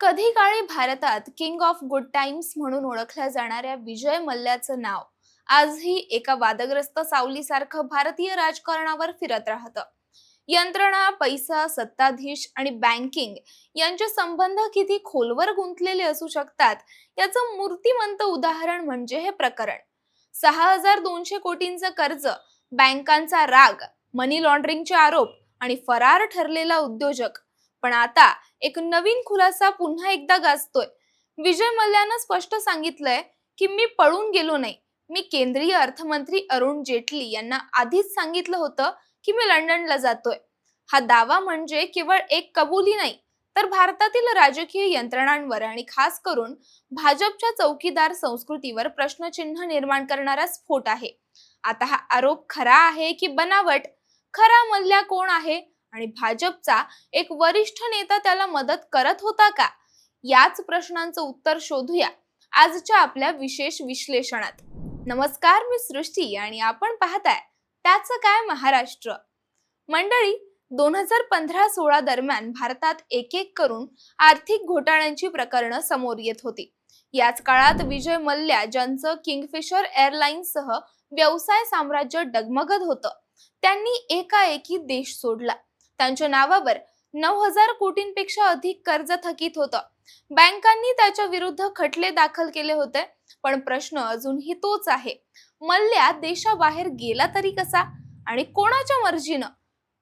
कधी काळी भारतात किंग ऑफ गुड टाइम्स म्हणून ओळखल्या जाणाऱ्या विजय मल्ल्याचं नाव आजही एका वादग्रस्त सावलीसारखं भारतीय राजकारणावर फिरत राहतं. यंत्रणा पैसा सत्ताधीश आणि बँकिंग यांचे संबंध किती खोलवर गुंतलेले असू शकतात याचं मूर्तिमंत उदाहरण म्हणजे हे प्रकरण. सहा हजार दोनशे कोटींचं कर्ज बँकांचा राग मनी लॉन्ड्रिंगचे आरोप आणि फरार ठरलेला उद्योजक पण आता एक नवीन खुलासा पुन्हा एकदा गाजतोय. विजय मल्ल्यानं स्पष्ट सांगितलंय की मी पळून गेलो नाही. मी केंद्रीय अर्थमंत्री अरुण जेटली यांना आधीच सांगितलं होतं की मी लंडनला जातोय. हा दावा म्हणजे केवळ एक कबुली नाही तर भारतातील राजकीय यंत्रणांवर आणि खास करून भाजपच्या चौकीदार संस्कृतीवर प्रश्नचिन्ह निर्माण करणारा स्फोट आहे. आता हा आरोप खरा आहे की बनावट? खरा मल्ल्या कोण आहे? आणि भाजपचा एक वरिष्ठ नेता त्याला मदत करत होता का? याच प्रश्नांचं उत्तर शोधूया आजच्या आपल्या विशेष विश्लेषणात. नमस्कार मी सृष्टी आणि आपण पाहताय त्याचं काय महाराष्ट्र? मंडळी दोन हजार पंधरा सोळा दरम्यान भारतात एक एक करून आर्थिक घोटाळ्यांची प्रकरणं समोर येत होती. याच काळात विजय मल्ल्या ज्यांचं किंगफिशर एअरलाईन्ससह व्यवसाय साम्राज्य डगमगत होतं त्यांनी एकाएकी देश सोडला. त्यांच्या नावावर नऊ हजार कोटींपेक्षा अधिक कर्ज थकीत होतं. बँकांनी त्याच्या विरुद्ध खटले दाखल केले होते पण प्रश्न अजूनही तोच आहे. मल्ल्या देशाबाहेर गेला तरी कसा? आणि कोणाच्या मर्जीनं?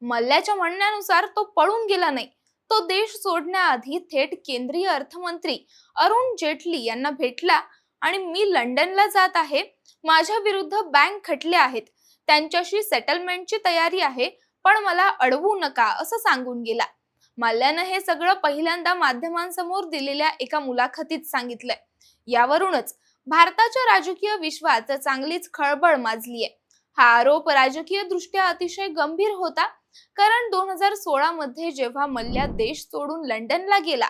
मल्ल्याच्या म्हणण्यानुसार तो पळून गेला नाही. तो देश सोडण्याआधी थेट केंद्रीय अर्थमंत्री अरुण जेटली यांना भेटला आणि मी लंडनला जात आहे. माझ्या विरुद्ध बँक खटले आहेत. त्यांच्याशी सेटलमेंटची तयारी आहे. पण मला अडवू नका असं सांगून गेला. माल्यानं हे सगळं पहिल्यांदा माध्यमांसमोर दिलेल्या एका मुलाखतीत सांगितलंय. यावरूनच भारताच्या राजकीय विश्वात चांगलीच खळबळ माजली आहे हा आरोप राजकीय दृष्ट्या अतिशय गंभीर होता कारण दोन हजार सोळा मध्ये जेव्हा मल्ल्या देश सोडून लंडनला गेला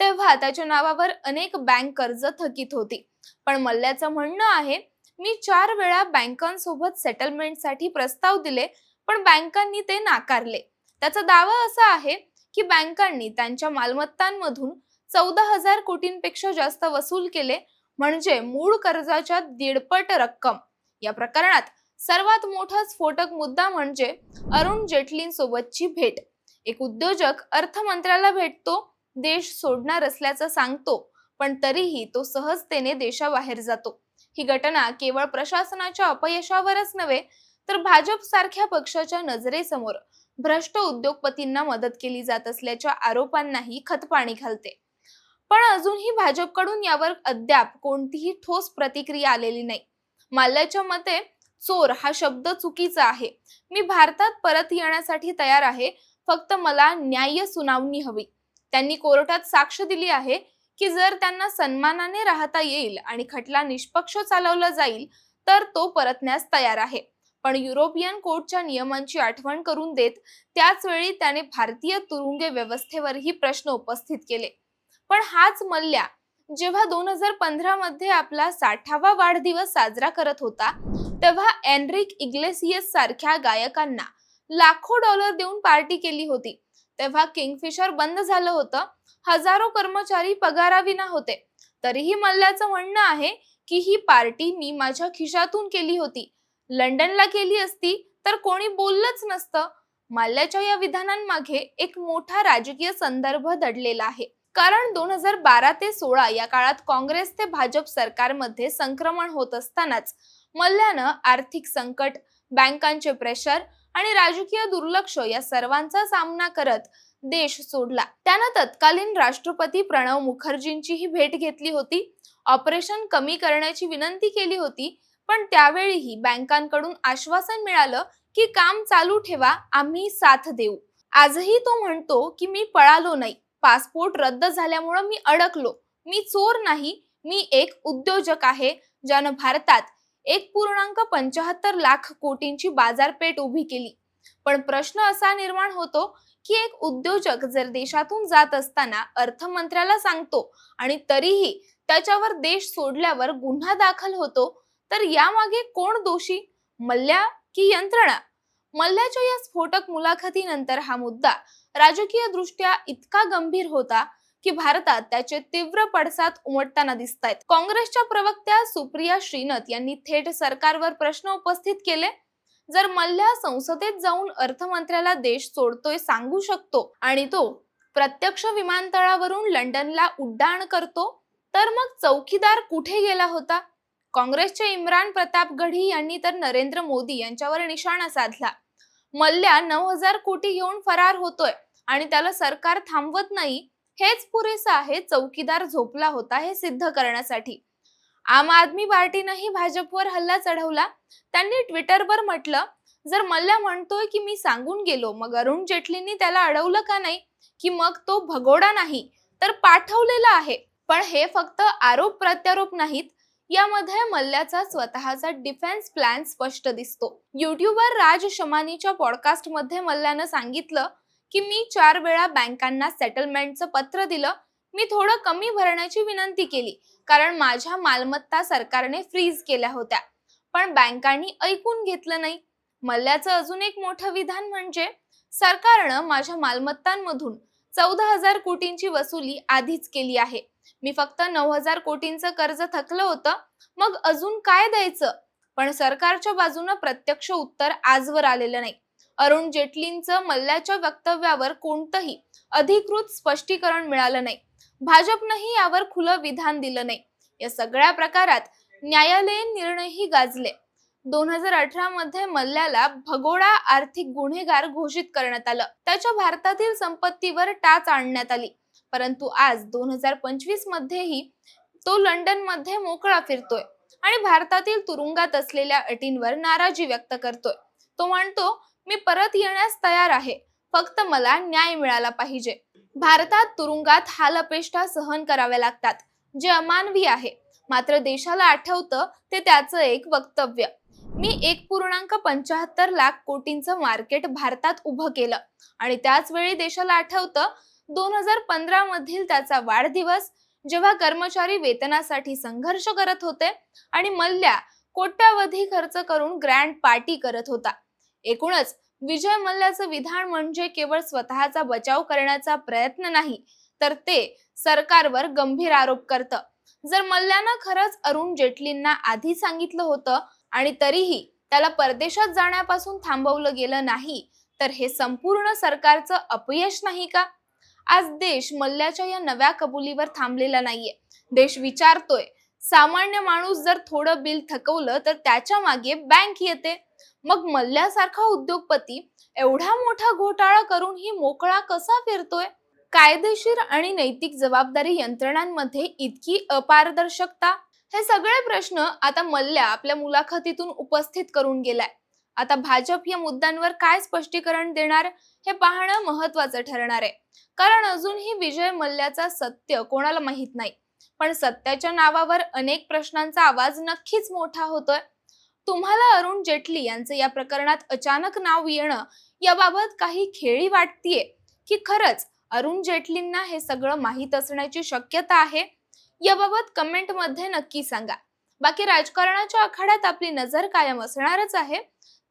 तेव्हा त्याच्या नावावर अनेक बँक कर्ज थकीत होती. पण मल्ल्याचं म्हणणं आहे मी चार वेळा बँकांसोबत सेटलमेंटसाठी प्रस्ताव दिले पण बँकांनी ते नाकारले. त्याचा दावा असा आहे की बँकांनी त्यांच्या मालमत्तांमधून चौदा हजार कोटींपेक्षा जास्त वसूल केले म्हणजे मूळ कर्जाच्या दीडपट रक्कम. या प्रकरणात सर्वात मोठा स्फोटक मुद्दा म्हणजे अरुण जेटलींसोबतची भेट. एक उद्योजक अर्थमंत्र्याला भेटतो देश सोडणार असल्याचं सांगतो पण तरीही तो सहजतेने देशाबाहेर जातो. ही घटना केवळ प्रशासनाच्या अपयशावरच नव्हे तर भाजप सारख्या पक्षाच्या नजरेसमोर भ्रष्ट उद्योगपतींना मदत केली जात असल्याच्या आरोपांनाही खतपाणी घालते. पण अजूनही भाजपकडून यावर अद्याप कोणतीही ठोस प्रतिक्रिया आलेली नाही. माल्याच्या मते चोर हा शब्द चुकीचा आहे. मी भारतात परत येण्यासाठी तयार आहे. फक्त मला न्याय्य सुनावणी हवी. त्यांनी कोर्टात साक्ष दिली आहे की जर त्यांना सन्मानाने राहता येईल आणि खटला निष्पक्ष चालवला जाईल तर तो परतण्यास तयार आहे. पण युरोपियन कोर्टच्या नियमांची आठवण करून देत त्याचवेळी त्याने भारतीय तुरुंगे व्यवस्थेवरही प्रश्न उपस्थित केले. पण हाच मल्ल्या जेव्हा दोन हजार पंधरा मध्ये आपला साठावा वाढदिवस साजरा करत होता तेव्हा एनरिक इग्लेसियस सारख्या गायकांना लाखो डॉलर देऊन पार्टी केली होती. तेव्हा किंगफिशर बंद झालं होतं हजारो कर्मचारी पगाराविना होते. तरीही मल्ल्याचं म्हणणं आहे की ही पार्टी मी माझ्या खिशातून केली होती. लंडनला केली असती तर कोणी बोललंच नसतं. मल्ल्याच्या या विधानांमागे एक मोठा राजकीय संदर्भ दडलेला आहे. कारण दोन हजार बारा ते सोळा या काळात काँग्रेस ते भाजप सरकारमध्ये संक्रमण होत असतानाच मल्ल्यानं आर्थिक संकट बँकांचे प्रेशर आणि राजकीय दुर्लक्ष या सर्वांचा सामना करत देश सोडला. त्यानं तत्कालीन राष्ट्रपती प्रणव मुखर्जींचीही भेट घेतली होती. ऑपरेशन कमी करण्याची विनंती केली होती. पण त्यावेळीही बँकांकडून आश्वासन मिळालं की काम चालू ठेवा आम्ही साथ देऊ. आजही तो म्हणतो की मी पळालो नाही. पासपोर्ट रद्द झाल्यामुळं मी अडकलो. मी चोर नाही मी एक उद्योजक आहे ज्यानं भारतात एक पूर्णांक पंचाहत्तर लाख कोटींची बाजारपेठ उभी केली. पण प्रश्न असा निर्माण होतो की एक उद्योजक जर देशातून जात असताना अर्थमंत्र्याला सांगतो आणि तरीही त्याच्यावर देश सोडल्यावर गुन्हा दाखल होतो तर यामागे कोण दोषी? मल्ल्या की यंत्रणा? मल्ल्याच्या या स्फोटक मुलाखतीनंतर हा मुद्दा राजकीय दृष्ट्या इतका गंभीर होता की भारतात त्याचे तीव्र पडसाद उमटताना दिसत आहेत काँग्रेसच्या प्रवक्त्या सुप्रिया श्रीनथ यांनी थेट सरकारवर प्रश्न उपस्थित केले. जर मल्ल्या संसदेत जाऊन अर्थमंत्र्याला देश सोडतोय सांगू शकतो आणि तो प्रत्यक्ष विमानतळावरून लंडनला उड्डाण करतो तर मग चौकीदार कुठे गेला होता? काँग्रेसचे इम्रान प्रताप गढी यांनी तर नरेंद्र मोदी यांच्यावर निशाणा साधला. मल्ल्या नऊ हजार कोटी घेऊन फरार होतोय आणि त्याला सरकार थांबवत नाही हेच पुरेसं आहे चौकीदार झोपला होता हे सिद्ध करण्यासाठी. आम आदमी पार्टीनंही भाजपवर हल्ला चढवला. त्यांनी ट्विटरवर म्हटलं जर मल्ल्या म्हणतोय की मी सांगून गेलो मग अरुण जेटलींनी त्याला अडवलं का नाही? की मग तो भगोडा नाही? तर पाठवलेला आहे पण हे फक्त आरोप प्रत्यारोप नाहीत. यामध्ये मल्ल्याचा स्वतःचा डिफेन्स प्लॅन स्पष्ट दिसतो. युट्यूबवर राज शमानीच्या पॉडकास्टमध्ये मल्ल्यानं सांगितलं की मी चार वेळा बँकांना सेटलमेंटचं पत्र दिलं. मी थोडं कमी भरण्याची विनंती केली कारण माझ्या मालमत्ता सरकारने फ्रीज केल्या होत्या. पण बँकांनी ऐकून घेतलं नाही. मल्ल्याचं अजून एक मोठं विधान म्हणजे सरकारनं माझ्या मालमत्तांमधून चौदा हजार कोटींची वसुली आधीच केली आहे. मी फक्त नऊ हजार कोटींचं कर्ज थकलं होतं. मग अजून काय द्यायचं? पण सरकारच्या बाजूनं प्रत्यक्ष उत्तर आजवर आलेलं नाही. अरुण जेटलींचं मल्ल्याच्या वक्तव्यावर कोणतंही अधिकृत स्पष्टीकरण मिळालं नाही. भाजपनंही यावर खुलं विधान दिलं नाही. या सगळ्या प्रकारात न्यायालयीन निर्णयही गाजले. दोन हजार अठरा मध्ये मल्ल्याला भगोडा आर्थिक गुन्हेगार घोषित करण्यात आलं. त्याच्या भारतातील संपत्तीवर टाच आणण्यात आली. परंतु आज दोन हजार पंचवीस मध्येही तो लंडनमध्ये मोकळा फिरतोय आणि भारतातील तुरुंगात असलेल्या अटींवर नाराजी व्यक्त करतोय. तो म्हणतो मी परत येण्यास तयार आहे. फक्त मला न्याय मिळाला पाहिजे. भारतात तुरुंगात हालअपेष्टा सहन कराव्या लागतात जे अमानवी आहे. मात्र देशाला आठवतं ते त्याचं एक वक्तव्य. मी एक पूर्णांक पंचाहत्तर लाख कोटींचं मार्केट भारतात उभं केलं आणि त्याच वेळी देशाला आठवतं दोन हजार पंधरा मधील त्याचा वाढदिवस जेव्हा कर्मचारी वेतनासाठी संघर्ष करत होते आणि मल्ल्या कोट्यावधी खर्च करून ग्रँड पार्टी करत होता. एकूणच विजय मल्ल्याचं विधान म्हणजे केवळ स्वतःचा बचाव करण्याचा प्रयत्न नाही तर ते सरकारवर गंभीर आरोप करतं. जर मल्ल्यानं खरंच अरुण जेटलींना आधी सांगितलं होतं आणि तरीही त्याला परदेशात जाण्यापासून थांबवलं गेलं नाही तर हे संपूर्ण सरकारचं अपयश नाही का? आज देश मल्ल्याच्या या नव्या कबुलीवर थांबलेला नाहीये. देश विचारतोय सामान्य माणूस जर थोडं बिल थकवलं तर त्याच्यामागे बँक येते. मग मल्ल्यासारखा उद्योगपती एवढा मोठा घोटाळा करून ही मोकळा कसा फिरतोय? कायदेशीर आणि नैतिक जबाबदारी यंत्रणांमध्ये इतकी अपारदर्शकता? हे सगळे प्रश्न आता मल्ल्या आपल्या मुलाखतीतून उपस्थित करून गेलाय. आता भाजप या मुद्द्यांवर काय स्पष्टीकरण देणार हे पाहणं महत्वाचं ठरणार आहे. कारण अजूनही विजय मल्ल्याचा सत्य कोणाला माहीत नाही. पण सत्याच्या नावावर अनेक प्रश्नांचा आवाज नक्कीच मोठा होतोय. तुम्हाला अरुण जेटली यांचं या प्रकरणात अचानक नाव येणं याबाबत काही खेळी वाटतीये की खरंच अरुण जेटलींना हे सगळं माहीत असण्याची शक्यता आहे? याबाबत कमेंटमध्ये नक्की सांगा. बाकी राजकारणाच्या आखाड्यात आपली नजर कायम असणारच आहे.